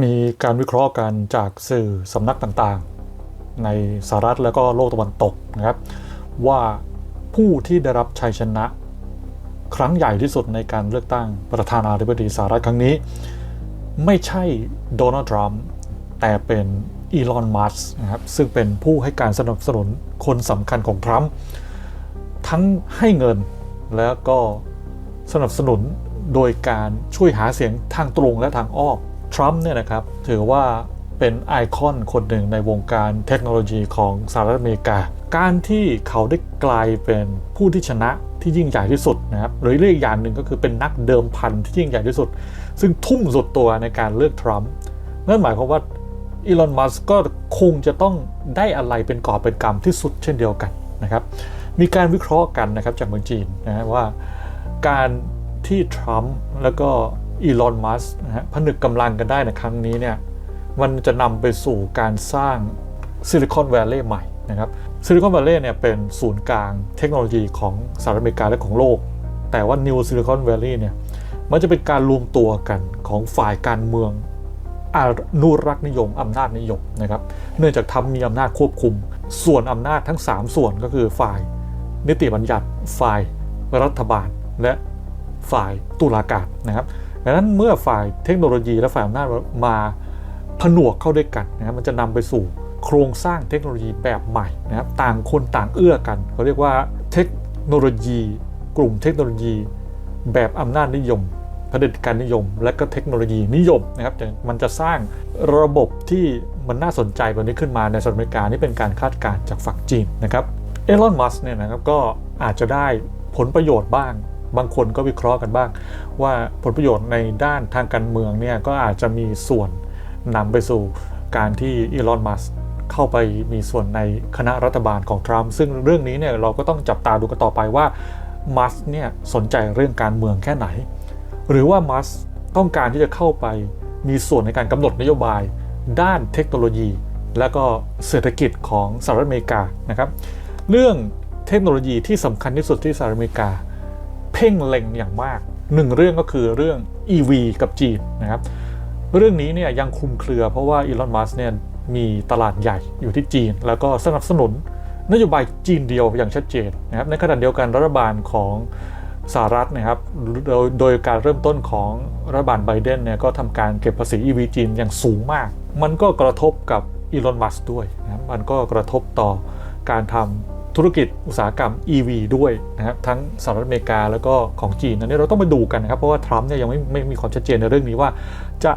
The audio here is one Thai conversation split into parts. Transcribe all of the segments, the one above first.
มีการวิเคราะห์กันจากสื่อสำนักต่างๆ ในสหรัฐและก็โลกตะวันตกนะครับ ว่าผู้ที่ได้รับชัยชนะ ครั้งใหญ่ที่สุดในการเลือกตั้งประธานาธิบดีสหรัฐครั้งนี้ ไม่ใช่โดนัลด์ทรัมป์แต่เป็นอีลอนมัสก์นะครับซึ่งเป็นผู้ให้การสนับสนุนคนสำคัญของทรัมป์ทั้งให้เงินแล้วก็สนับสนุนโดยการช่วยหาเสียงทางตรงและทางอ้อม ทรัมป์เนี่ยนะครับถือว่าเป็นไอคอนคนหนึ่งในวงการเทคโนโลยีของสหรัฐอเมริกา การที่เขาได้กลายเป็นผู้ที่ชนะที่ยิ่งใหญ่ที่สุดนะครับหรือเรียกอย่างหนึ่งก็คือเป็นนักเดิมพันที่ยิ่งใหญ่ที่สุด ซึ่งทุ่มสุดตัวในการเลือกทรัมป์นั่นหมายความว่าอีลอน มัสก์ก็คงจะต้องได้อะไรเป็นกอบเป็นกำที่สุดเช่นเดียวกันนะครับ มีการวิเคราะห์กันนะครับจากเมืองจีนนะว่าการที่ทรัมป์แล้วก็ อีลอนมัสนะฮะผนึกกำลังกันได้ในครั้งนี้เนี่ยมันจะนำไปสู่การสร้างซิลิคอนแวลลย์ใหม่นะครับซิลิคอนแวลลย์เนี่ยเป็นศูนย์กลางเทคโนโลยีของสหรัฐอเมริกาและของโลก แต่ว่านิวซิลิคอนแวลลย์เนี่ยมันจะเป็นการรวมตัวกันของฝ่ายการเมืองอนุรักษ์นิยมอำนาจนิยมนะครับเนื่องจากทำมีอำนาจควบคุม ส่วนอำนาจทั้ง 3 ส่วนก็คือฝ่ายนิติบัญญัติ ฝ่ายรัฐบาลและฝ่ายตุลาการนะครับ ดังนั้นเมื่อฝ่ายเทคโนโลยีและฝ่ายอำนาจมาผนวกเข้าด้วยกันนะครับมันจะนำไปสู่โครงสร้างเทคโนโลยีแบบใหม่นะครับต่างคนต่างเอื้อกันเขาเรียกว่าเทคโนโลยี กลุ่มเทคโนโลยี แบบอำนาจนิยมเผด็จการนิยม และก็เทคโนโลยีนิยมนะครับมันจะสร้างระบบที่มันน่าสนใจแบบนี้ขึ้นมาในสหรัฐอเมริกานี่เป็นการคาดการณ์จากฝั่งจีนนะครับเอลอนมัสเนี่ยนะครับก็อาจจะได้ผลประโยชน์บ้าง บางคนก็วิเคราะห์กันบ้าง ว่าผลประโยชน์ในด้านทางการเมืองเนี่ยก็อาจจะมีส่วนนำไปสู่การที่อีลอนมัสเข้าไปมีส่วนในคณะรัฐบาลของทรัมป์ซึ่งเรื่องนี้เนี่ยเราก็ต้องจับตาดูกันต่อไปว่ามัสเนี่ยสนใจเรื่องการเมืองแค่ไหน หรือว่ามัสต้องการที่จะเข้าไปมีส่วนในการกำหนดนโยบาย ด้านเทคโนโลยี และก็เศรษฐกิจของสหรัฐอเมริกานะครับ เรื่องเทคโนโลยีที่สำคัญที่สุดที่สหรัฐอเมริกา เพ่งเล็งอย่างมากหนึ่งเรื่องก็คือเรื่อง EV กับจีนนะครับเรื่องนี้เนี่ยยังคลุมเครือ เพราะว่าอีลอนมัสเนี่ยมีตลาดใหญ่อยู่ที่จีน แล้วก็สนับสนุนนโยบายจีนเดียวอย่างชัดเจนนะครับในขณะเดียวกันรัฐบาลของสหรัฐนะครับโดยโดยการเริ่มต้นของรัฐบาลไบเดนเนี่ยก็ทำการเก็บภาษี EV จีนอย่างสูงมาก มันก็กระทบกับอีลอนมัสด้วยนะมันก็กระทบต่อการทำ ธุรกิจอุตสาหกรรม EV ด้วยนะครับทั้งสหรัฐอเมริกาแล้วก็ของจีนอันนี้เราต้องมาดูกันนะครับ เพราะว่าทรัมป์เนี่ยยังไม่ไม่มีความชัดเจนในเรื่องนี้ว่า จะ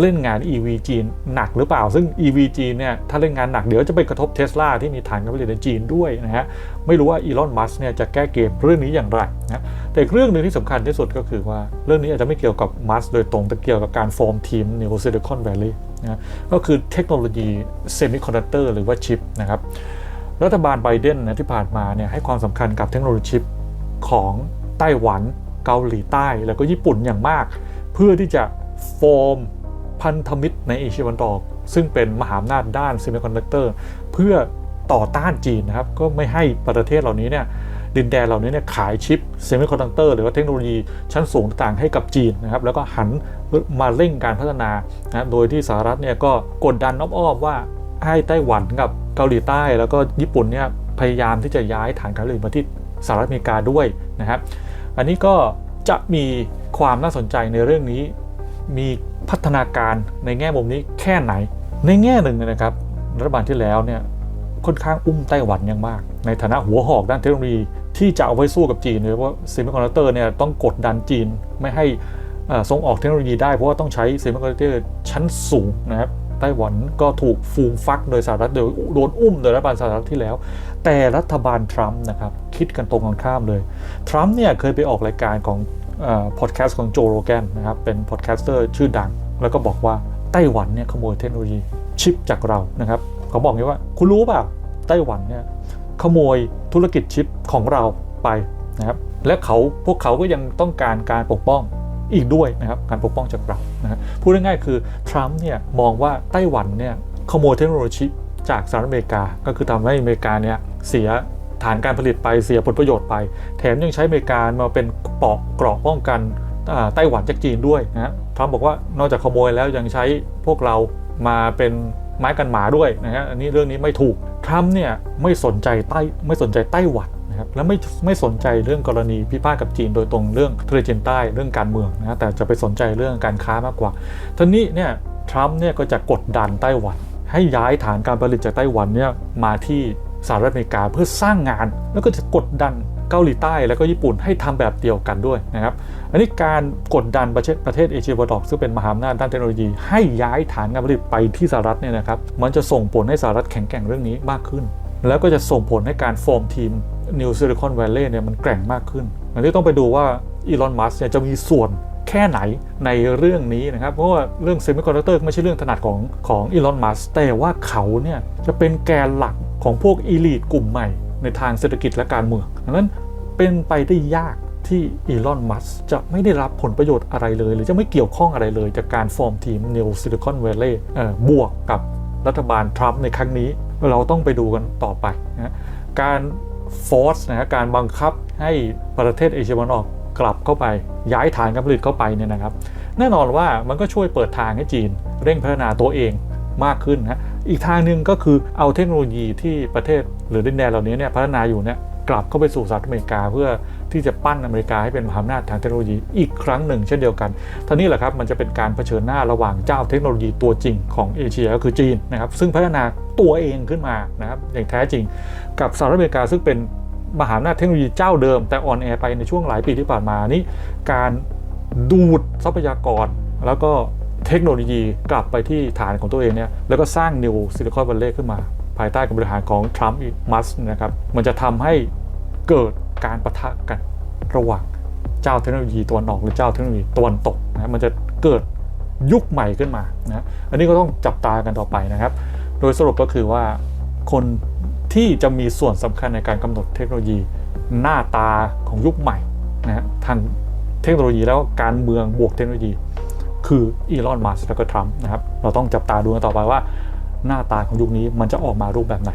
เล่นงาน EV จีนหนักหรือเปล่า ซึ่ง EV จีนเนี่ยถ้าเล่นงานหนักเดี๋ยวจะไปกระทบเทสลาที่มีฐานการผลิตในจีนด้วยนะฮะไม่รู้ว่าอีลอนมัสก์เนี่ยจะแก้เกมเรื่องนี้อย่างไรนะแต่อีกเรื่องหนึ่งที่สำคัญที่สุดก็คือว่าเรื่องนี้อาจจะไม่เกี่ยวกับมัสก์โดยตรงแต่เกี่ยวกับการฟอร์มทีม New Silicon Valley นะก็คือเทคโนโลยีเซมิคอนดักเตอร์หรือว่าชิปนะครับ รัฐบาลไบเดนนะที่ผ่านมาเนี่ยให้ความสำคัญกับเทคโนโลยีชิปของไต้หวันเกาหลีใต้ แล้วก็ญี่ปุ่นอย่างมาก เพื่อที่จะฟมพันธมิตรในเอเชียตะวันออก ซึ่งเป็นมหาอำนาจด้านเซมิคอนดักเตอร์เพื่อต่อต้านจีนนะครับ ก็ไม่ให้ประเทศเหล่านี้เนี่ยดินแดนเหล่านี้เนี่ยขายชิปเซมิคอนดักเตอร์หรือว่าเทคโนโลยีชั้นสูงต่างๆให้กับจีนนะครับ แล้วก็หันมาเร่งการพัฒนานะโดยที่สหรัฐเนี่ยก็กดดันอ้อมๆว่าให้ไต้หวันกับ เกาหลีใต้แล้วก็ญี่ปุ่นเนี่ยพยายามที่จะย้ายฐานการผลิตมาที่สหรัฐอเมริกาด้วยนะครับ อันนี้ก็จะมีความน่าสนใจในเรื่องนี้ มีพัฒนาการในแง่มุมนี้แค่ไหน ในแง่หนึ่งนะครับรัฐบาลที่แล้วเนี่ยค่อนข้างอุ้มไต้หวันย่างมาก ในฐานะหัวหอกด้านเทคโนโลยีที่จะเอาไว้สู้กับจีนเลยเพราเซมิคอนดักเตอร์เนี่ยต้องกดดันจีนไม่ให้ส่งออกเทคโนโลยีได้เพราะว่าต้องใช้เซมิคอนดักเตอร์ชั้นสูงนะครับ ไต้หวันก็ถูกฟูมฟักโดยสหรัฐโดยโดนอุ้มโดยรัฐบาลสหรัฐที่แล้ว แต่รัฐบาลทรัมป์นะครับคิดกันตรงกันข้ามเลย ทรัมป์เนี่ยเคยไปออกรายการของพอดแคสต์ของโจโรแกนนะครับเป็นพอดแคสเตอร์ชื่อดัง แล้วก็บอกว่าไต้หวันเนี่ยขโมยเทคโนโลยีชิปจากเรานะครับเขาบอกงี้ว่าคุณรู้เปล่าไต้หวันเนี่ยขโมยธุรกิจชิปของเราไปนะครับและเขาพวกเขาก็ยังต้องการการปกป้อง อีกด้วยนะครับการปกป้องจากเรานะพูดง่ายๆคือทรัมป์เนี่ยมองว่าไต้หวันเนี่ยขโมยเทคโนโลยีจากสหรัฐอเมริกา ก็คือทำให้อเมริกาเนี่ยเสียฐานการผลิตไปเสียผลประโยชน์ไป แถมยังใช้อเมริกามาเป็นปอกเกราะป้องกันไต้หวันจากจีนด้วยนะฮะทรัมป์บอกว่านอกจากขโมยแล้วยังใช้พวกเรามาเป็นไม้กันหมาด้วยนะฮะอันนี้เรื่องนี้ไม่ถูกทรัมป์เนี่ยไม่สนใจไต้ไม่สนใจไต้หวัน นะครับและไม่ไม่สนใจเรื่องกรณีพิพาทกับจีนโดยตรงเรื่องทะเลจีนใต้เรื่องการเมืองนะแต่จะไปสนใจเรื่องการค้ามากกว่าทีนี้เนี่ยทรัมป์เนี่ยก็จะกดดันไต้หวัน ให้ย้ายฐานการผลิตจากไต้หวันเนี่ยมาที่สหรัฐอเมริกาเพื่อสร้างงาน แล้วก็จะกดดันเกาหลีใต้แล้วก็ญี่ปุ่นให้ทำแบบเดียวกันด้วยนะครับอันนี้การกดดันประเทศประเทศเอเชียตะวันออกซึ่งเป็นมหาอำนาจด้านเทคโนโลยี ให้ย้ายฐานการผลิตไปที่สหรัฐเนี่ยนะครับมันจะส่งผลให้สหรัฐแข็งแกร่งเรื่องนี้มากขึ้น แล้วก็จะส่งผลให้การฟอร์มทีมนิวซิลิคอนแวลเลย์เนี่ยมันแกร่งมากขึ้นอันนี้ต้องไปดูว่าอีลอนมัสเนี่ยจะมีส่วนแค่ไหนในเรื่องนี้นะครับ เพราะว่าเรื่องเซมิคอนดักเตอร์ไม่ใช่เรื่องถนัดของของอีลอนมัสแต่ว่าเขาเนี่ยจะเป็นแกนหลักของพวกอีลีทกลุ่มใหม่ในทางเศรษฐกิจและการเมืองดังนั้นเป็นไปได้ยากที่อีลอน มัสจะไม่ได้รับผลประโยชน์อะไรเลย หรือจะไม่เกี่ยวข้องอะไรเลยจากการฟอร์มทีมนิวซิลิคอนแวลเลย์บวกกับรัฐบาลทรัมป์ในครั้งนี้ เราต้องไปดูกันต่อไปนะการฟอร์สนะการบังคับให้ประเทศเอเชียตะวันออกกลับเข้าไปย้ายฐานการผลิตเข้าไปเนี่ยนะครับ แน่นอนว่ามันก็ช่วยเปิดทางให้จีน เร่งพัฒนาตัวเองมากขึ้นนะอีกทางหนึ่งก็คือเอาเทคโนโลยีที่ประเทศหรือดินแดนเหล่านี้เนี่ยพัฒนาอยู่เนี่ยกลับเข้าไปสู่สหรัฐอเมริกาเพื่อ ที่จะปั้นอเมริกาให้เป็นมหาอำนาจทางเทคโนโลยีอีกครั้งหนึ่งเช่นเดียวกันท่านี้แหละครับมันจะเป็นการเผชิญหน้าระหว่างเจ้าเทคโนโลยีตัวจริงของเอเชียก็คือจีนนะครับซึ่งพัฒนาตัวเองขึ้นมานะครับอย่างแท้จริง กับสหรัฐอเมริกาซึ่งเป็นมหาอำนาจเทคโนโลยีเจ้าเดิม แต่อ่อนแอไปในช่วงหลายปีที่ผ่านมานี่การดูดทรัพยากร แล้วก็เทคโนโลยีกลับไปที่ฐานของตัวเองเนี่ยแล้วก็สร้างนิวซิลิคอนวัลเลย์ขึ้นมา ภายใต้การบริหารของทรัมป์มัสนะครับมันจะทำให้เกิด การประทะกันระหว่างเจ้าเทคโนโลยีตะวันออกหรือเจ้าเทคโนโลยีตะวันตกนะมันจะเกิดยุคใหม่ขึ้นมานะอันนี้ก็ต้องจับตากันต่อไปนะครับ โดยสรุปก็คือว่าคนที่จะมีส่วนสำคัญในการกำหนดเทคโนโลยีหน้าตาของยุคใหม่นะทางเทคโนโลยีแล้วก็การเมืองบวกเทคโนโลยี คืออีลอนมัสก์และก็ทรัมป์นะครับเราต้องจับตาดูกันต่อไปว่าหน้าตาของยุคนี้มันจะออกมารูปแบบไหน